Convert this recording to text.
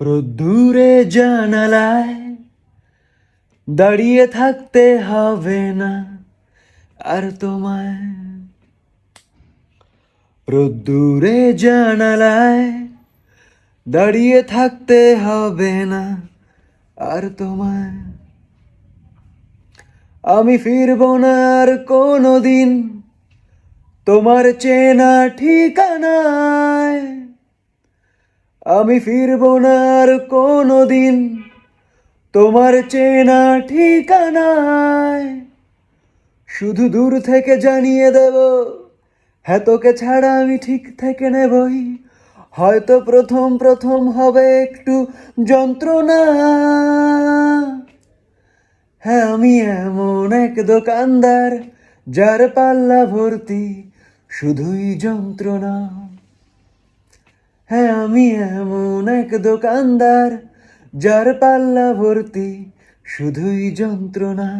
রোদ্দুরে জানালায় দাঁড়িয়ে থাকতে হবে না আর তোমায়। রোদ্দুরে জানালায় দাঁড়িয়ে থাকতে হবে না আর তোমায়। আমি ফিরব না আর কোনো দিন তোমার চেনা ঠিকানায়। আমি ফিরব না আর কোনো দিন তোমার চেনা ঠিকানায়। শুধু দূর থেকে জানিয়ে দেব হ্যাঁ তোকে ছাড়া আমি ঠিক থেকে নেবই। হয়তো প্রথম প্রথম হবে একটু যন্ত্রণা। হ্যাঁ আমি এমন এক দোকানদার যার পাল্লা ভর্তি শুধুই যন্ত্রণা। হ্যাঁ আমি এমন এক দোকানদার যার পাল্লা ভর্তি শুধুই যন্ত্রণা।